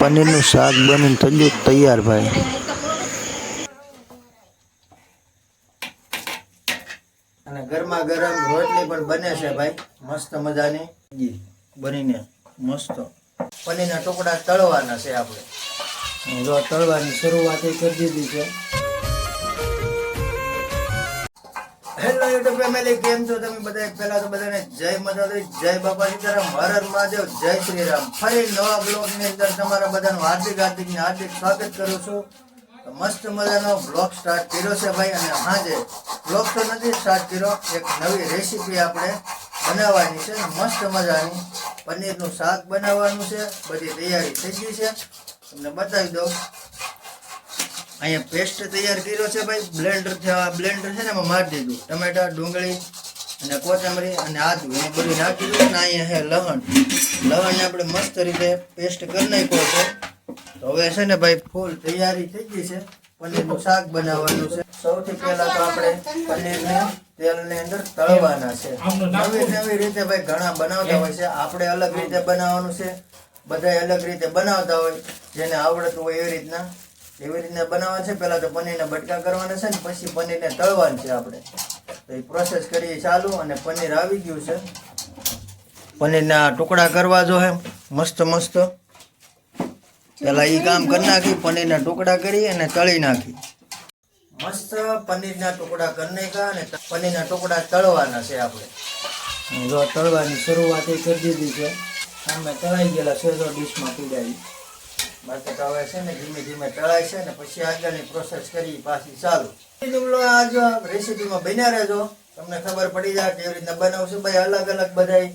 પનીરનું શાક બનીને થયું તૈયાર ભાઈ. અને ગરમા ગરમ રોટલી પણ બને છે ભાઈ. મસ્ત મજાની. બનીને મસ્ત. પનીરના ટુકડા તળવાના છે આપણે. જો તળવાની શરૂઆત કરી દીધી છે. હેલો યુટ્યુબ ફેમિલી કેમ છો તમે બધા? પહેલા તો બધાને જય માતાજી, જય બાપા સીતારામ હર હર મહાદેવ, જય શ્રી રામ. ફરી નવા બ્લોગની અંદર તમારા બધાનું હાર્દિક હાર્દિક હાર્દિક સ્વાગત કરું છું. મસ્ત મજાનો બ્લોગ સ્ટાર્ટ કર્યો છે ભાઈ, અને હાજે બ્લોગ તો નથી સ્ટાર્ટ કર્યો, એક નવી રેસીપી આપણે બનાવવાની છે, મસ્ત મજાની. પનીરનું શાક બનાવવાનું છે, બધી તૈયારી થઈ ગઈ છે. તમને બતાવી દઉં. અહીંયા પેસ્ટ તૈયાર કર્યો છે ભાઈ. બ્લેન્ડર બ્લેન્ડર છે ને એમાં મારી દીધું. ટમેટા, ડુંગળી અને કોથમરી અને આદુ. એ બધું નાખી દીધું ને અહીંયા છે લહણ. લહણને આપણે મસ્ત રીતે પેસ્ટ કરી નાખ્યો છે. તો હવે છે ને ભાઈ ફૂલ તૈયારી થઈ ગઈ છે. પનીરનું શાક બનાવવાનું છે. સૌથી પહેલા તો આપણે પનીરને તેલની અંદર તળવાના છે. નવી નવી રીતે ભાઈ ઘણા બનાવતા હોય છે. આપણે અલગ રીતે બનાવવાનું છે. બધા અલગ રીતે બનાવતા હોય. જેને આવડતું હોય એ રીતના એવી રીતના બનાવવા છે? પહેલા તો પનીરના બટકા કરવાના છે ને પછી પનીરને તળવાનું છે આપણે. તો એ પ્રોસેસ કરીએ ચાલુ અને પનીર આવી ગયું છે. પનીરના ટુકડા કરવા જો હે, મસ્ત મસ્ત. પેલા એ કામ કરી નાખી, પનીરના ટુકડા કરી અને તળી નાખી. મસ્ત પનીરના ટુકડા કરી નાખ્યા અને પનીરના ટુકડા તળવાના છે આપણે. જો તળવાની શરૂઆત કરી દીધી છે. સામે તળાઈ ગયેલા છે તો ડીશમાં પીડાવી બાકી તો હવે છે ને ધીમે ધીમે તળાય છે ને પછી આગળની પ્રોસેસ કરી, પાછી ચાલુ. તમે આજ રેસીપીમાં બન્યા રહેજો. તમને ખબર પડી જાય કે એવી રીતના બનાવશું. ભાઈ, અલગ અલગ બધા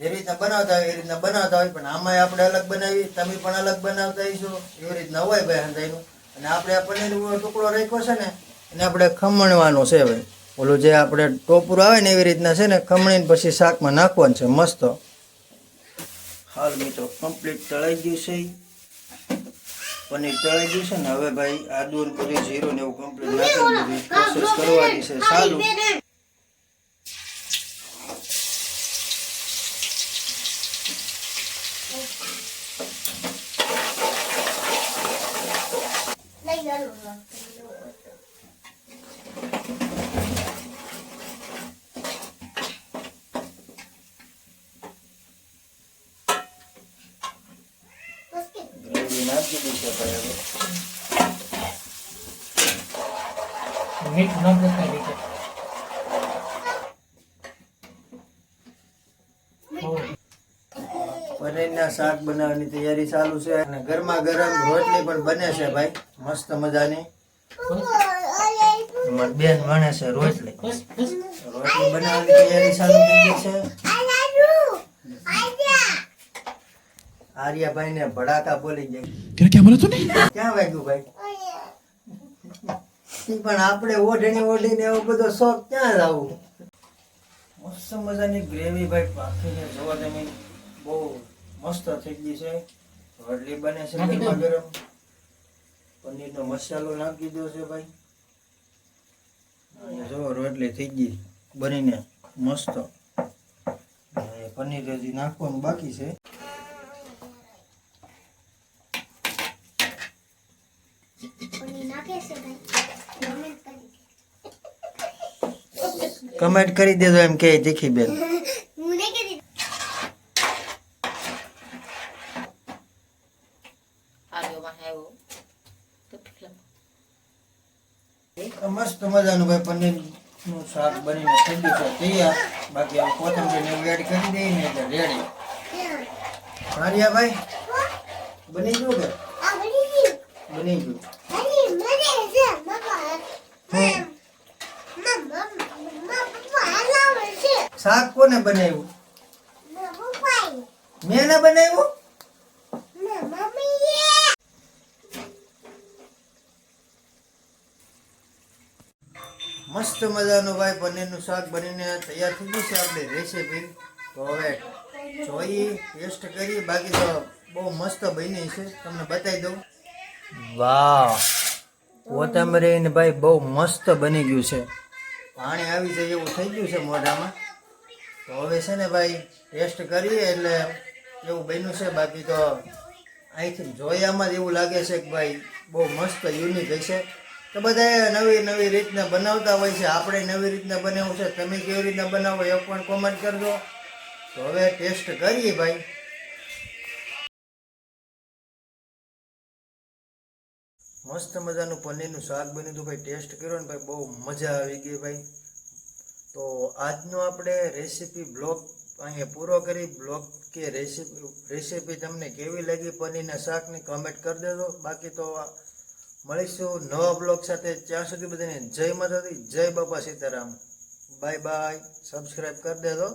જે રીતના બનાવતા હોય એ રીતના બનાવતા હોય, પણ આમાં આપણે અલગ બનાવી, તમે પણ અલગ બનાવતા હશો. એવી રીતના હોય ભાઈ હંધાઈનું અને આપણે આ પનીરનો ટુકડો રાખ્યો છે ને, એને આપણે ખમણવાનો છે ભાઈ ઓલું જે આપણે ટોપરું આવે ને એવી રીતના છે ને, ખમણીને પછી શાકમાં નાખવાનું છે, મસ્ત. હાલ મિત્રો કમ્પ્લીટ તળાઈ ગયું છે. પનીર તળાઈ ગયું છે ને હવે ભાઈ આદુ ને બધું જીરો ને એવું કમ્પ્લીટ નાખી દીધું. પ્રોસેસ કરવાની છે સારું. ગ્રેવી નાખી છે ભાઈ હવે શાક બનાવવાની તૈયારી ચાલુ છે અને ગરમા ગરમ રોટલી પણ બને છે ભાઈ. મસ્ત મજાની. બેન વણે છે રોટલી. રોટલી બનાવવાની તૈયારી ચાલુ થઈ છે. આર્યભાઈ ને ભડાકા બોલી જાય ત્યારે ક્યાં બોલે તું ને? ક્યાં વાગ્યું ભાઈ? પણ આપણે ઓઢણી ઓઢીને એવો બધો શોખ ક્યાં લાવું? મસ્ત મજાની ગ્રેવી ભાઈ પાકીને જોવા તમે બહુ મસ્ત થઈ ગઈ છે. વડલી બને છે ગરમ ગરમ. પનીરનો મસાલો નાખી દીધો છે ભાઈ. જો રોટલી થઈ ગઈ બનીને મસ્ત. પનીર હજી નાખવાનું બાકી છે. કમેન્ટ કરી દેજો એમ કે તીખી બેન. મસ્ત મજાનું ભાઈ પનીરનું શાક બનીને થઈ ગયું છે તૈયાર. બાકી આ કોથમીર ને એડ કરી દઈએ ને એટલે રેડી મારિયા ભાઈ? બની ગયું કે? બની ગયું. કોને બનાવ્યું? મેં બનાવ્યું? મસ્ત મજાનું ભાઈ, પનીરનું શાક બનીને તૈયાર થઈ ગયું છે આપણે રેસીપી તો હવે જોઈએ ટેસ્ટ કરીએ. બાકી તો બહુ મસ્ત બની છે. તમને બતાવી દઉં. વાહ! કોથમરી ભાઈ બહુ મસ્ત બની ગયું છે. પાણી આવી જાય એવું થઈ ગયું છે મોઢામાં. તો હવે છે ને ભાઈ ટેસ્ટ કરીએ એટલે એવું બન્યું છે. બાકી તો અહીંથી જોયામાં જ એવું લાગે છે કે ભાઈ, બહુ મસ્ત યુનિક હશે. તો બધાએ નવી નવી રીતના બનાવતા હોય છે. આપણે નવી રીતના બનાવવું છે. તમે કેવી રીતના બનાવો એ પણ કોમેન્ટ કરજો. તો હવે ટેસ્ટ કરીએ ભાઈ. મસ્ત મજાનું પનીરનું શાક બન્યું હતું ભાઈ. ટેસ્ટ કર્યો ને ભાઈ, બહુ મજા આવી ગઈ ભાઈ. તો આજનો આપણે રેસીપી બ્લોગ અહીંયા પૂરો કરી બ્લોગ કે રેસીપી રેસીપી તમને કેવી લાગી પનીરના શાકની કમેન્ટ કરી દેજો. બાકી તો મળીશું નવા બ્લોગ સાથે. ત્યાં સુધી બધાને જય માતાજી, જય બાપા સીતારામ. બાય બાય સબસ્ક્રાઈબ કરી દેજો.